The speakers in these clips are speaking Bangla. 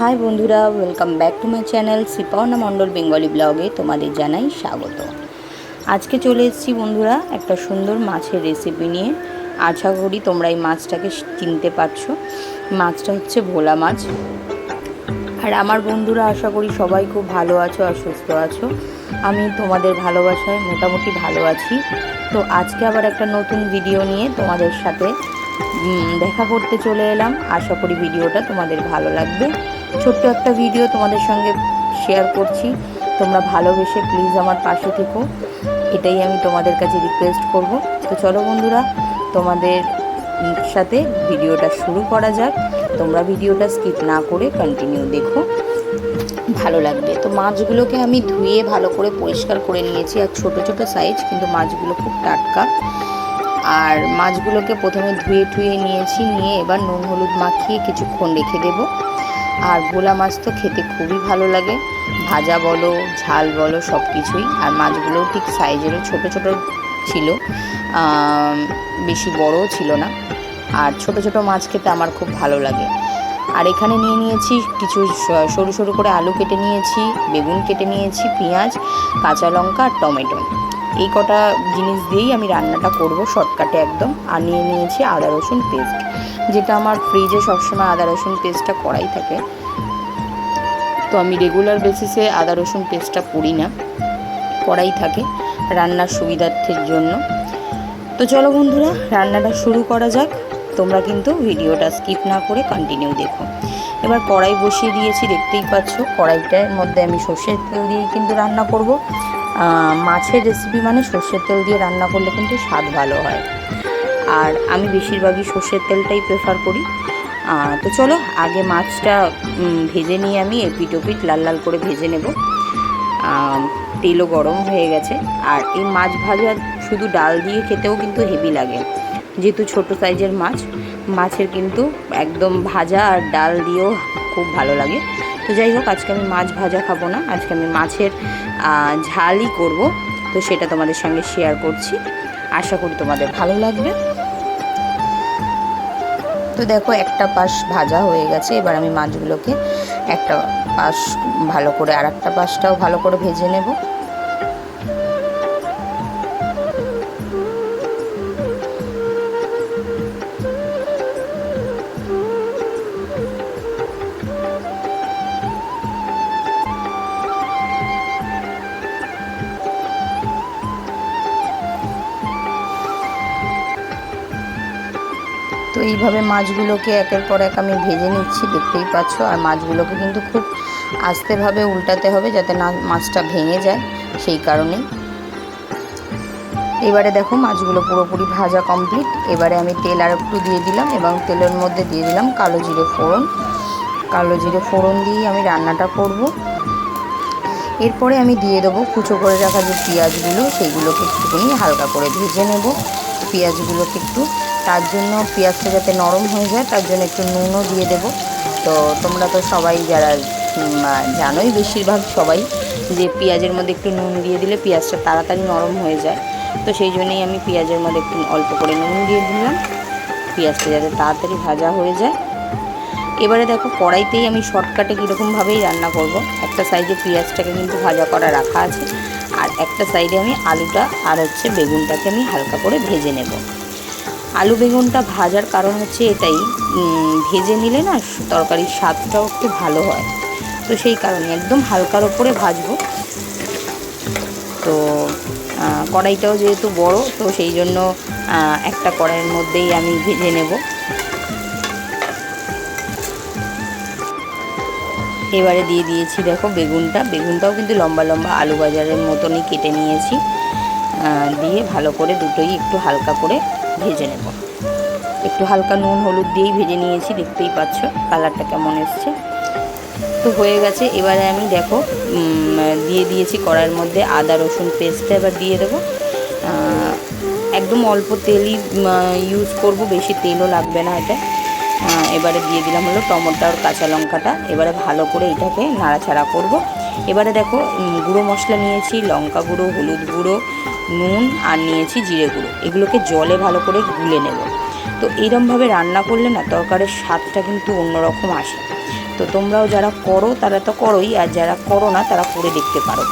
হাই বন্ধুরা welcome back to my channel Sriparna Mondal Bengali ব্লগে তোমাদের জানাই স্বাগত। আজকে চলে এসেছি বন্ধুরা একটা সুন্দর মাছের রেসিপি নিয়ে। আশা করি তোমরা এই মাছটাকে চিনতে পারছ। মাছটা হচ্ছে ভোলা মাছ। আর আমার বন্ধুরা, আশা করি সবাই খুব ভালো আছো আর সুস্থ আছো। আমি তোমাদের ভালোবাসায় মোটামুটি ভালো আছি। তো আজকে আবার একটা নতুন ভিডিও নিয়ে তোমাদের সাথে দেখা করতে চলে এলাম। আশা করি ভিডিওটা তোমাদের ভালো লাগবে। ছোট্ট একটা ভিডিও তোমাদের সঙ্গে শেয়ার করছি। তোমরা ভালোবেসে প্লিজ আমার পাশে থেকো। এটাই আমি তোমাদের কাছে রিকোয়েস্ট করব। তো চলো বন্ধুরা, তোমাদের সাথে ভিডিওটা শুরু করা যাক। তোমরা ভিডিওটা স্কিপ না করে কন্টিনিউ দেখো। ভালো লাগবে। তো মাছগুলোকে আমি ধুয়ে ভালো করে পরিষ্কার করে নিয়েছি। আর ছোট ছোট সাইজ কিন্তু মাছগুলো খুব টাটকা। আর মাছগুলোকে প্রথমে ধুয়ে টুয়ে নিয়েছি। নিয়ে এবার নুন, হলুদ মাখিয়ে কিছুক্ষণ রেখে দেবো। আর ভোলা মাছ তো খেতে খুবই ভালো লাগে। ভাজা বলো, ঝাল বলো সব কিছুই আর মাছগুলোও ঠিক সাইজেরও, ছোট ছোট ছিল। বেশি বড়ও ছিল না। আর ছোট ছোট মাছ খেতে আমার খুব ভালো লাগে। আর এখানে নিয়ে নিয়েছি কিছু সরু সরু করে আলু কেটে নিয়েছি, বেগুন কেটে নিয়েছি, পেঁয়াজ, কাঁচা লঙ্কা আর টমেটো। এই কটা জিনিস দিয়েই আমি রান্নাটা করব শর্টকাটে একদম। আর নিয়ে নিয়েছি আদা রসুন পেস্ট। যেটা আমার ফ্রিজে সবসময় আদা, রসুন পেস্টটা করাই থাকে। তো আমি রেগুলার বেসিসে আদা, রসুন পেস্টটা করি না, করাই থাকে রান্নার সুবিধার্থের জন্য। তো চলো বন্ধুরা, রান্নাটা শুরু করা যাক। তোমরা কিন্তু ভিডিওটা স্কিপ না করে কন্টিনিউ দেখো। এবার কড়াই বসিয়ে দিয়েছি, দেখতেই পাচ্ছ কড়াইটার মধ্যে আমি সর্ষের তেল দিয়েই কিন্তু রান্না করব। মাছের রেসিপি মানে সর্ষের তেল দিয়ে রান্না করলে কিন্তু স্বাদ ভালো হয়। আর আমি বেশিরভাগই সর্ষের তেলটাই প্রেফার করি। তো চলো, আগে মাছটা ভেজে নিয়ে আমি এপিট ওপিট লাল লাল করে ভেজে নেব। তেলও গরম হয়ে গেছে। আর এই মাছ ভাজা শুধু ডাল দিয়ে খেতেও কিন্তু হেভি লাগে। যেহেতু ছোট সাইজের মাছ, মাছের কিন্তু একদম ভাজা আর ডাল দিয়েও খুব ভালো লাগে। তো যাই হোক, আজকে আমি মাছ ভাজা খাব না। আজকে আমি মাছের ঝালই করব। তো সেটা তোমাদের সঙ্গে শেয়ার করছি। আশা করি তোমাদের ভালো লাগবে। তো দেখো, একটা পাশ ভাজা হয়ে গেছে। এবার আমি মাছগুলোকে একটা পাশ ভালো করে আর একটা পাশটাও ভালো করে ভেজে নেব। তো এইভাবে মাছগুলোকে একের পর এক আমি ভেজে নিচ্ছি, দেখতেই পাচ্ছ। আর মাছগুলোকে কিন্তু খুব আস্তেভাবে উল্টাতে হবে যাতে না মাছটা ভেঙে যায়, সেই কারণেই। এবারে দেখো মাছগুলো পুরোপুরি ভাজা কমপ্লিট এবারে আমি তেল আর একটু দিয়ে দিলাম এবং তেলের মধ্যে দিয়ে দিলাম কালো জিরে ফোড়ন। কালো জিরে ফোড়ন দিয়ে আমি রান্নাটা করব। এরপরে আমি দিয়ে দেবো কুচো করে রাখা যে পেঁয়াজগুলো, সেইগুলোকে একটুখানি হালকা করে ভেজে নেব। পেঁয়াজগুলোকে একটু তার জন্য পেঁয়াজটা যাতে নরম হয়ে যায়, তার জন্য একটু নুনও দিয়ে দেব। তো তোমরা তো সবাই যারা জানোই বেশিরভাগ সবাই যে পেঁয়াজের মধ্যে একটু নুন দিয়ে দিলে পেঁয়াজটা তাড়াতাড়ি নরম হয়ে যায়। তো সেই জন্যই আমি পেঁয়াজের মধ্যে একটু অল্প করে নুন দিয়ে দিলাম। পেঁয়াজটা যাতে তাড়াতাড়ি ভাজা হয়ে যায়। এবারে দেখো কড়াইতেই আমি শর্টকাটে কীরকমভাবেই রান্না করব। একটা সাইডে পেঁয়াজটাকে কিন্তু ভাজা করা রাখা আছে, আর একটা সাইডে আমি আলুটা আর হচ্ছে বেগুনটাকে আমি হালকা করে ভেজে নেব। আলু বেগুনটা ভাজার কারণ হচ্ছে এটাই। ভেজে নিলে না তরকারির স্বাদটাও একটু ভালো হয়। তো সেই কারণে একদম হালকার ওপরে ভাজবো। তো কড়াইটাও যেহেতু বড়, তো সেই জন্য একটা কড়াইয়ের মধ্যেই আমি ভেজে নেব। এবারে দিয়ে দিয়েছি দেখো বেগুনটা। বেগুনটাও কিন্তু লম্বা লম্বা আলু বাজারের মতনই কেটে নিয়েছি। দিয়ে ভালো করে দুটোই একটু হালকা করে ভেজে নেব। একটু হালকা নুন, হলুদ দিয়েই ভেজে নিয়েছি, দেখতেই পাচ্ছ কালারটা কেমন এসছে। তো হয়ে গেছে, এবারে আমি দেখো দিয়ে দিয়েছি কড়াইয়ের মধ্যে আদা, রসুন পেস্টটা এবার দিয়ে দেবো। একদম অল্প তেলই ইউজ করব, বেশি তেলও লাগবে না এটা এবারে দিয়ে দিলাম হলো টমেটো আর কাঁচা লঙ্কাটা। এবারে ভালো করে এটাকে নাড়াচাড়া করব। এবারে দেখো গুঁড়ো মশলা নিয়েছি, লঙ্কা গুঁড়ো, হলুদ গুঁড়ো নুন আর নিয়েছি জিরে গুঁড়ো। এগুলোকে জলে ভালো করে গুলে নেব। তো এইরমভাবে রান্না করলে না তরকারির স্বাদটা কিন্তু অন্যরকম আসে। তো তোমরাও যারা করো, তারা তো করোই, আর যারা করো না, তারা করে দেখতে পারো।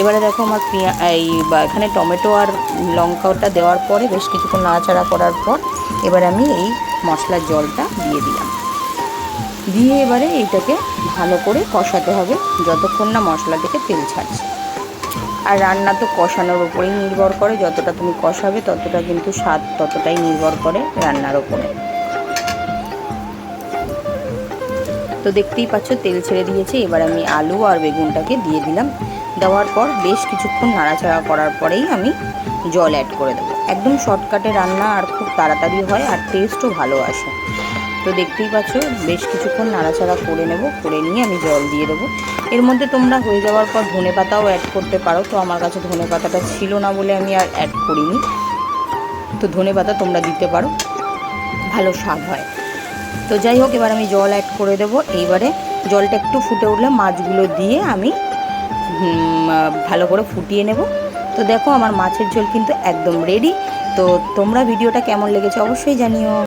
এবারে দেখো আমার পেঁয়া, এই বা, এখানে টমেটো আর লঙ্কাটা দেওয়ার পরে বেশ কিছুক্ষণ নাড়াচাড়া করার পর এবার আমি এই মশলার জলটা দিয়ে দিলাম। দিয়ে এবারে এইটাকে ভালো করে কষাতে হবে, যতক্ষণ না মশলা থেকে তেল ছাড়ছে। আর রান্না তো কষানোর উপরেই নির্ভর করে। যতটা তুমি কষাবে, ততটা কিন্তু স্বাদ ততটাই নির্ভর করে রান্নার ওপরে তো দেখতেই পাচ্ছ, তেল ছেড়ে দিয়েছে। এবার আমি আলু আর বেগুনটাকে দিয়ে দিলাম। দেওয়ার পর বেশ কিছুক্ষণ নাড়াচাড়া করার পরেই আমি জল অ্যাড করে দেবো। একদম শর্টকাটে রান্না আর খুব তাড়াতাড়ি হয় আর টেস্টও ভালো আসে। তো দেখতেই পাচ্ছ, বেশ কিছুক্ষণ নাড়াচাড়া করে নেব, করে নিয়ে আমি জল দিয়ে দেবো। এর মধ্যে তোমরা হয়ে যাওয়ার পর ধনে পাতাও অ্যাড করতে পারো, তো আমার কাছে ধনে পাতাটা ছিল না বলে আমি আর অ্যাড করিনি। তো ধনে পাতা তোমরা দিতে পারো, ভালো স্বাদ হয়। তো যাই হোক, এবার আমি জল অ্যাড করে দেবো। এইবারে জলটা একটু ফুটে উঠলে মাছগুলো দিয়ে আমি ভালো করে ফুটিয়ে নেব। তো দেখো, আমার মাছের ঝোল কিন্তু একদম রেডি তো তোমরা ভিডিওটা কেমন লেগেছে অবশ্যই জানিও।